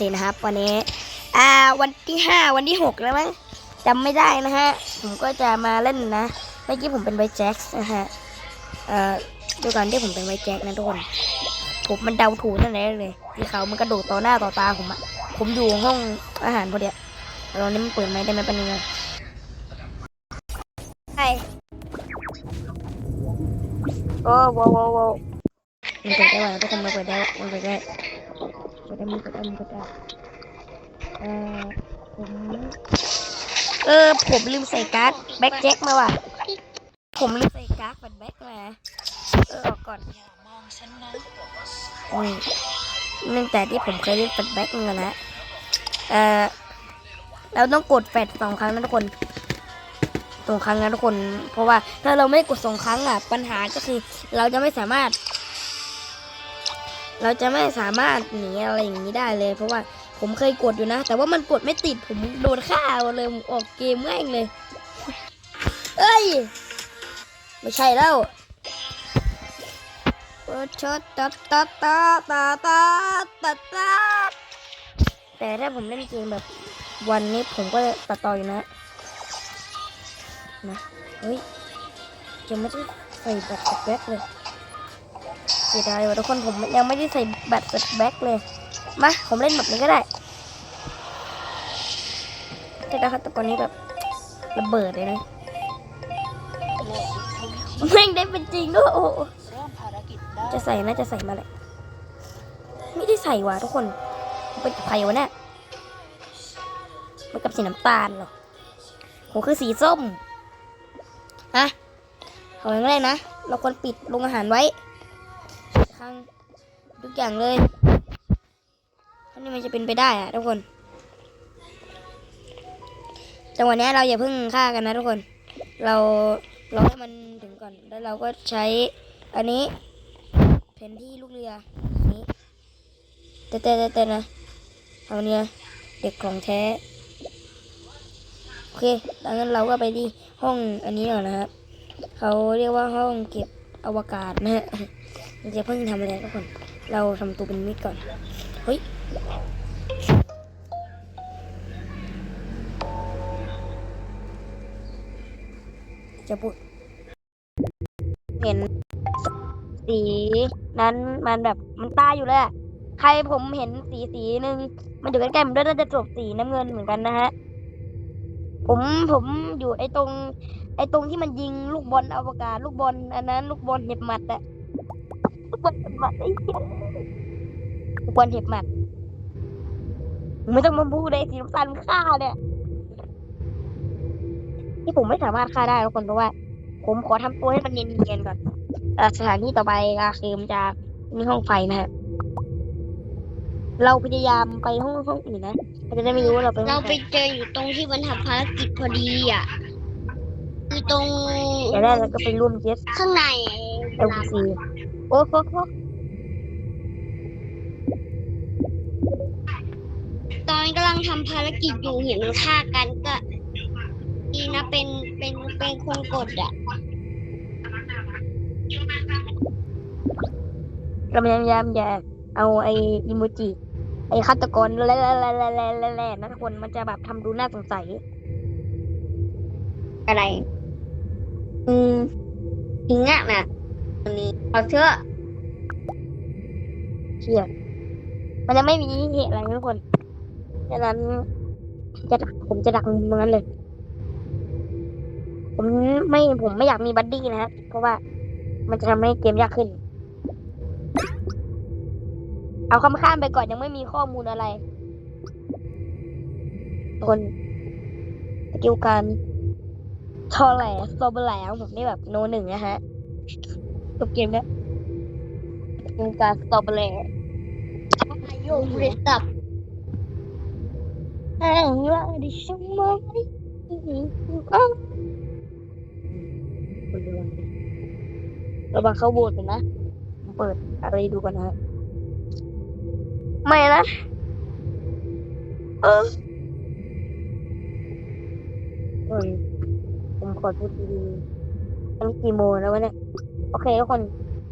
สินะครับวันนี้ อ่าวันที่ห้าวันที่หกแล้วมั้งจำไม่ได้นะฮะ ผมก็จะมาเล่นนะ เมื่อกี้ผมเป็นไวแจ็คนะฮะ เอ่อดูก่อนที่ผมเป็นไวแจ็คนะทุกคนผมมันเดาถูกนั่นแหละเลยที่เขามันกระโดดต่อหน้าต่อตาผมอะผมอยู่ห้องอาหารพอดีอะตอนนี้มันเปิดไหมได้ไหมเป็นยังไงใช่โอ้โว้โว้โว้มันเปิดได้ว่ะทุกคนมันเปิดได้มันเปิดได้ เปิดได้มันเปิดได้มันเปิดได้เออผมเออ ผมลืมใส่การ์ดแบ็คแจ็คมาว่ะ ผมลืมใส่การ์ดแฟลชแบ็คมา เออออกก่อนอืมเนื่องจากที่ผมเคยเล่นแฟลชแบ็กมานะ เอ่อเราต้องกดแฟลชสองครั้งนะทุกคนสองครั้งนะทุกคน เพราะว่าถ้าเราไม่กดสองครั้งอะ ปัญหาก็คือเราจะไม่สามารถ เราจะไม่สามารถหนีอะไรอย่างนี้ได้เลย เพราะว่าผมเคยกดอยู่นะ แต่ว่ามันกดไม่ติดผมโดนฆ่าเลยออกเกมแม่งเลยเอ้ย ไม่ใช่แล้วโอ้ชดตัดตัดตัดตัดตัดตัดตัดแต่ถ้าผมเล่นเกมแบบวันนี้ผมก็ตัดต่ออยู่นะนะเฮ้ยยังไม่ได้ใส่แบตแบ็คเลย สียดายว่ะทุกคนผมยังไม่ได้ใส่แบตแบ็คเลย มา ผมเล่นแบบนี้ก็ได้แต่ละฆาตกรนี้แบบระเบิดเลยนะแม่งได้เป็นจริงด้วยโอ้จะใส่น่าจะใส่มาแหละไม่ได้ใส่ว่ะทุกคนเป็นกับใครวะเนี่ยมันกับสีน้ำตาลหรอผมคือสีส้มฮะเอาอย่างแรกนะ เราควรปิดโรงอาหารไว้ ข้างทุกอย่างเลยอันนี้มันจะเป็นไปได้อะทุกคน จังหวะนี้เราอย่าเพิ่งฆ่ากันนะทุกคน เราเราให้มันถึงก่อน แล้วเราก็ใช้อันนี้แผนที่ลูกเรือนี้เต้เต้เต้เต้นะเอาเนี่ยเด็กของแท้โอเคดังนั้นเราก็ไปที่ห้องอันนี้ก่อนนะครับ เขาเรียกว่าห้องเก็บอวกาศนะฮะ เราจะเพิ่งทำอะไรทุกคน เราทำตัวเป็นมิตรก่อน เฮ้ย จะพูดเห็น สีนั้นมันแบบมันตายอยู่เลยอะใครผมเห็นสีสีหนึ่งมันอยู่ใกล้ๆมันด้วยน่าจะจบสีน้ำเงินเหมือนกันนะฮะ ผมผมอยู่ไอ้ตรง ไอ้ตรงที่มันยิงลูกบอลอวกาศลูกบอลอันนั้น ลูกบอลเห็บหมัดอะ ลูกบอลเห็บหมัดไอ้เหี้ยลูกบอลเห็บหมัดมึงไม่ต้องมาพูดเลยสีน้ำตาลมันฆ่าเนี่ยที่ผมไม่สามารถฆ่าได้ทุกคนเพราะว่า ผมขอทำตัวให้มันเนียนๆก่อนสถานที่ต่อไปก็คือมันจะมีห้องไฟนะฮะเราพยายามไปห้องห้องอื่นนะเราจะได้ไม่รู้ว่าเราไปเราไปเจออยู่ตรงที่มันทำภารกิจพอดีอะคือตรงแต่แรกเราก็ไปร่วมเจ็ตข้างในเอลซี โอ้โหโหตอนกำลังทำภารกิจอยู่เห็นมันฆ่ากันก็ดีนะเป็นเป็นเป็นคนกดอะเราพยายามจะเอาไอ้อิโมจิไอ้ฆาตกรแล่แล่แล่แล่แล่แล่นะทุกคนมันจะแบบทำดูน่าสงสัย อะไร อืมทิ้งอะนะ อันนี้เอาเชื่อเชื่อมันจะไม่มีเหตุอะไรทุกคนฉะนั้นจะดักผมจะดักมุมนั้นเลย ผมไม่ผมไม่อยากมีบัดดี้นะฮะเพราะว่ามันจะทำให้เกมยากขึ้น เอาคำข้ามไปก่อนยังไม่มีข้อมูลอะไรคนสกิลการทอแหลสโตเบอร์แหลของผมนี่แบบโนหนึ่งนะฮะ จบเกมแล้วสกิลการสโตรเบอร์แหลอายุเรียตับอ้าวว่าดิฉันไม่อ้าวระวังเข้าโบสถ์กันนะผมเปิดอะไรดูก่อนนะฮะไม่นะ เออเออผมขอพูดดีๆอันนี้กี่โมงแล้ววะเนี่ย โอเคทุกคน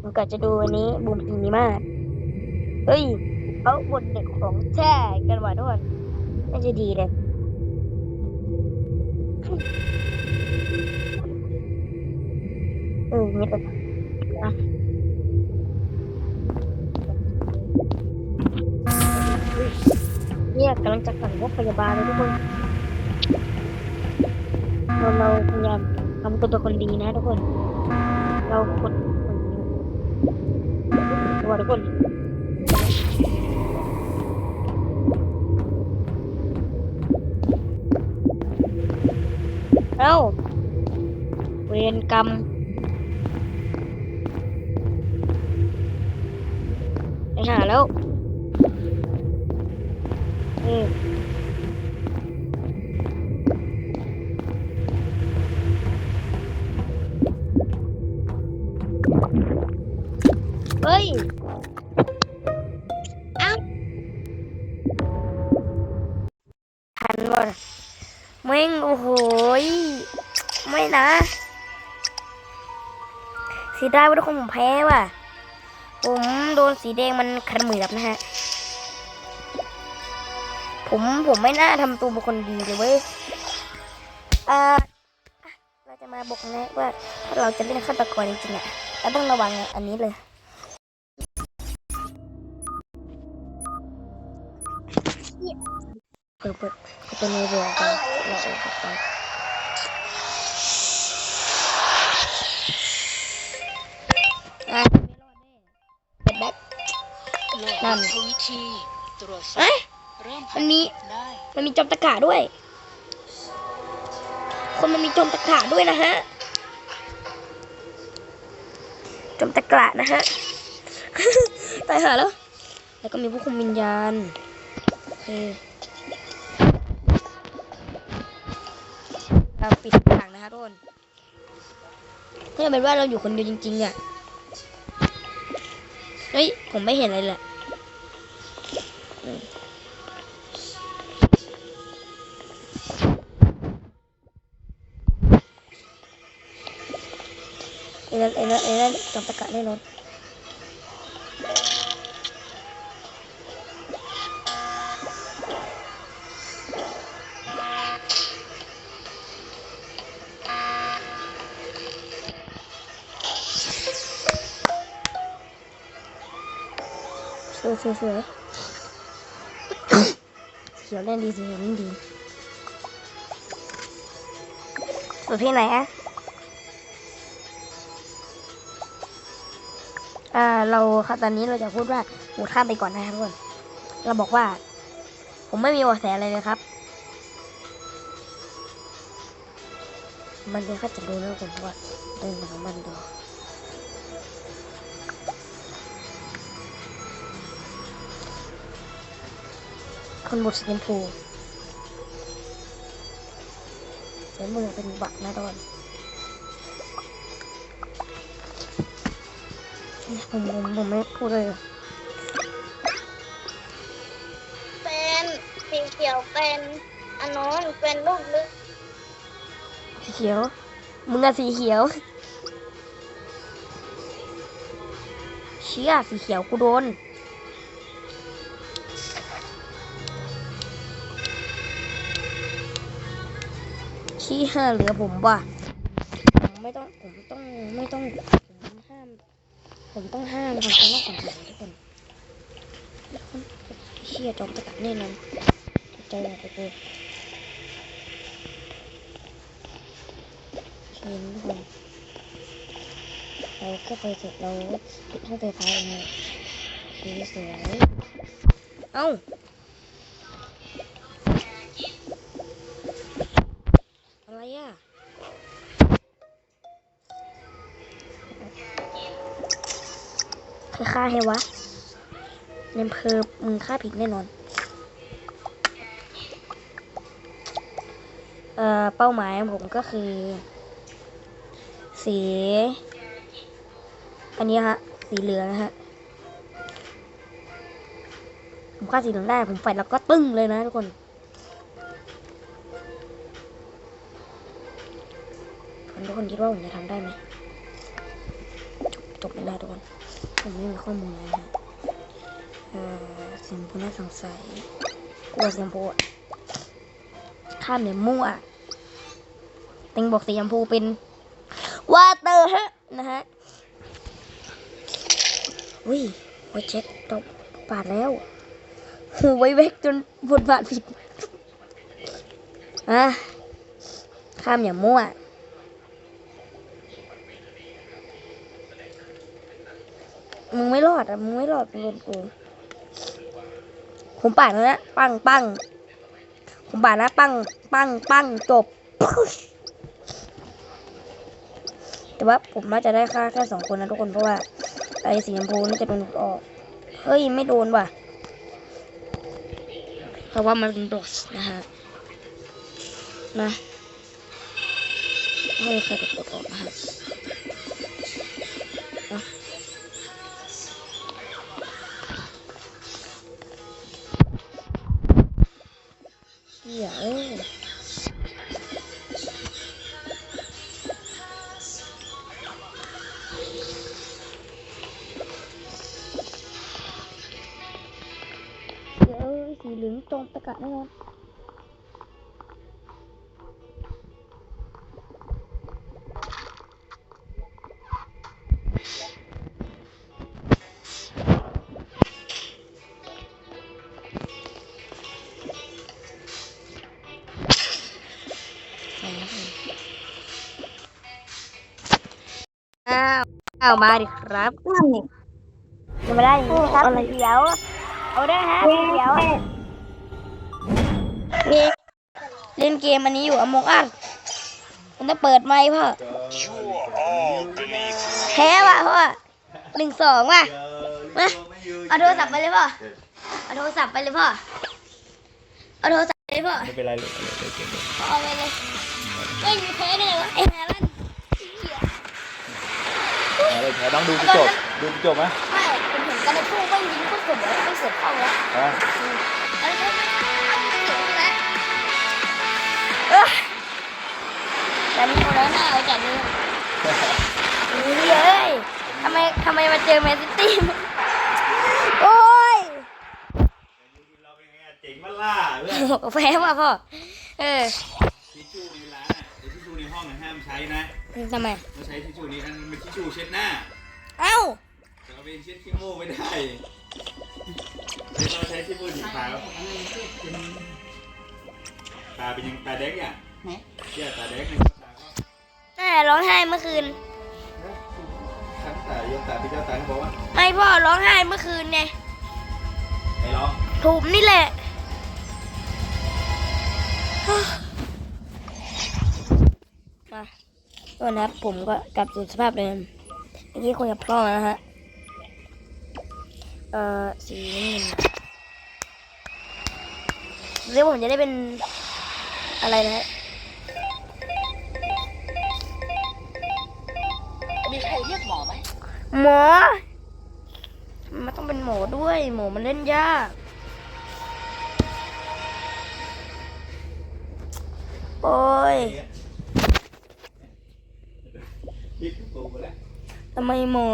ผมกะจะดูวันนี้บูมอีมากเฮ้ยเอาบนเด็กของแช่กันว่ะทุกคนน่าจะดีเลยเออนี่เป็นอะเนี่ยกำลังจะสั่งรถพยาบาลเลยทุกคนเราเราพยายามทำตัวเป็นคนดีนะทุกคน เราคนตัวทุกคนเอ้าเวรกรรมไปหาแล้วเออ เฮ้ย เอ้าทันว่ะแม่งโอ้โหยไม่นะสียดายว่าทุกคนผมแพ้ว่ะ ผมโดนสีแดงมันขันมือบนะฮะ ผมผมไม่น่าทำตัวเป็นคนดีเลยเว้ยอ่า จะมาบอกนะว่าถ้าเราจะเล่นฆาตกรจริงๆอะเราต้องระวังอันนี้เลยเปิดเปิดเปิดตัวในรือกันเราอาเข้าไปอะไม่รอดแน่เปิดแบ็คนั่นวิธีตรวจสอบเอ้ยมันมีมันมีจอมตะกาด้วย คนมันมีจมตะกาด้วยนะฮะ จมตะกระนะฮะ ตายหาแล้ว แล้วก็มีผู้คุมวิญญาณโอเคเราปิดต่างนะคะทุกคนถ้าเป็นว่าเราอยู่คนเดียวจริงๆอะ เฮ้ย ผมไม่เห็นอะไรเลยเอเละ กะแน่นอนสวยสวยสวยเขียวเล่ อ่าเราค่ะตอนนี้เราจะพูดว่าหมูข้ามไปก่อนนะครับทุกคนเราบอกว่า ผมไม่มีเบาะแสอะไรเลยครับ มันเดี๋ยวก็จะรู้แล้วกันว่าเดินของมันดูคนบทสีชมพูเสียมือเป็นบักนะตอน ผมผมผมไม่พูดเลยเป็นสีเขียวเป็นอันโน้นเป็นลูกลึกสีเขียว มึงอะสีเขียว เชี่ยสีเขียวกูโดนชี้ห้าเหลือผมว่ะผมไม่ต้อง ผมต้อง ไม่ต้องผมห้าม ผมต้องห้ามคนจะนอกของผมทุกคนเชี่ยจอมตะกัดแน่นอนเจหายไปเลยเห็นทุกคนเราก็ไปเสร็จเราต้องไฟฟ้าเองสวยเอ้า ใครฆ่าให้วะในอำเพอมึงฆ่าผิดแน่นอน เอ่อ เป้าหมายของผมก็คือ สี อันนี้ฮะ สีเหลืองนะฮะ ผมฆ่าสีเหลืองได้ ผมไฟแล้วก็ตึ้งเลยนะทุกคนทุกคนคิดว่าผมจะทำได้ไหมจบจบไม่ได้ทุกคน ผมไม่มีข้อมูลเลยนะฮะเอ่อสีสีชมพูน่าสงสัยกลัวสีชมพูข้ามเนี่ยมั่วติงบอกสีชมพูเป็นวาเตอร์ฮะนะฮะอุ้ยไว้เช็คตบปาดแล้วหูไว้เวกจนบทบาทผิดอะข้ามอย่ามั่ว มึงไม่รอดอะ มึงไม่รอดมึงโดนกูผมปาดแล้วนะ ปังปังผมปาดนะปังปังปังจบ แต่ว่าผมน่าจะได้ค่าแค่สองคนนะทุกคนเพราะว่าไอ้สีชมพูนี่จะโดนออก เฮ้ย ไม่โดนว่ะ เพราะว่ามันเป็นดสนะฮะ นะไม่ใครกดกดออกนะฮะาวอ้าวมาดิครับจะมาได้อย่างนี้ครับอะไรเดี๋ยวเอาได้ฮะเดี๋ยวนี่เล่นเกมอันนี้อยู่อมงอัดมันต้องเปิดไมค์พ่อแพ้ว่ะพ่อหนึ่งสองว่ะมาเอาโทรศัพท์ไปเลยพ่อเอาโทรศัพท์ไปเลยพ่อเอาโทรศัพท์ไปเลยพ่อไม่เป็นไรลูกเอาเลยเก็บเลยเอาไปเลยไม่มีแพ้ได้ไงวะไอ้ฮาลัน เอาเลยแพ้ต้องดูจบดูจบไหมไม่ผมเห็นกันในตู้ไม่ยิงก็เสร็จแล้วไม่เสร็จเข้าแล้วอะอะไรก็ไม่เสร็จแล้วแต่นี่คนละหน้าเอาจากนี้เฮ้ยทำไมทำไมมาเจอแมนซิตี้โอ้ยเราเป็นไงเจ๋งมาล่าเพื่อนแพ้มาพ่อเออทิชชู่ในร้านอะทิชชู่ในห้องห้ามใช้นะ ทำไมต้องใช้ทิชชู่นี้อันเป็นทิชชู่เช็ดหน้าเอ้าแต่เอาไปเช็ดขี้มูกไม่ได้เราใช้ทิชชู่สีขาวตาเป็นยังตาแดงอะเจ้าตาแดงในตาก็แม่ร้องไห้เมื่อคืนทั้งตายกตาพี่เจ้าตาเขาบอกว่าไม่พ่อร้องไห้เมื่อคืนไงไอ้ร้องถูกนี่แหละมา ตัวนะครับ ผมก็กลับสู่สภาพเดิมเมื่อกี้คุยกับพ่อนะฮะ เอ่อ สีน้ำเงินเรียกว่าผมจะได้เป็นอะไรนะฮะมีใครเรียกหมอไหมหมอ มันต้องเป็นหมอด้วย หมอมันเล่นยากโอ้ย พิษปูไปแล้วทำไมหมอ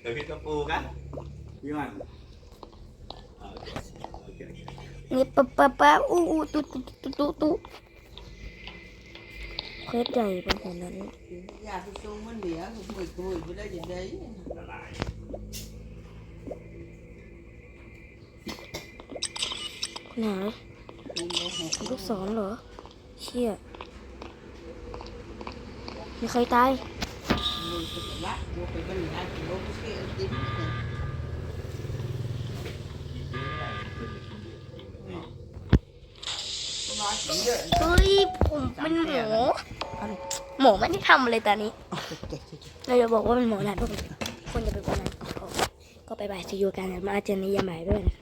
เดี๋ยวพิษกระปูกันพี่มันโอเคโอเคนี่ปะปะปะอู้อู้ตุ๊ตุ๊ตุ๊ตุ๊ตุ๊เคสใหญ่เป็นขนาดนั้น nhà tôi xuống mất đĩa cũng mười tuổi với đây đến đấy ละลายไหน Không có hộp ลูกศรเหรอ เชี่ย มีใครตายเฮ้ยผมเป็นหมอหมอไม่ได้ทำอะไรตอนนี้เราจะบอกว่าเป็นหมอนะทุกคนคนจะเป็นคนนั้นก็ไปบายซีอูกันมาเจอในยามบ่ายด้วยนะ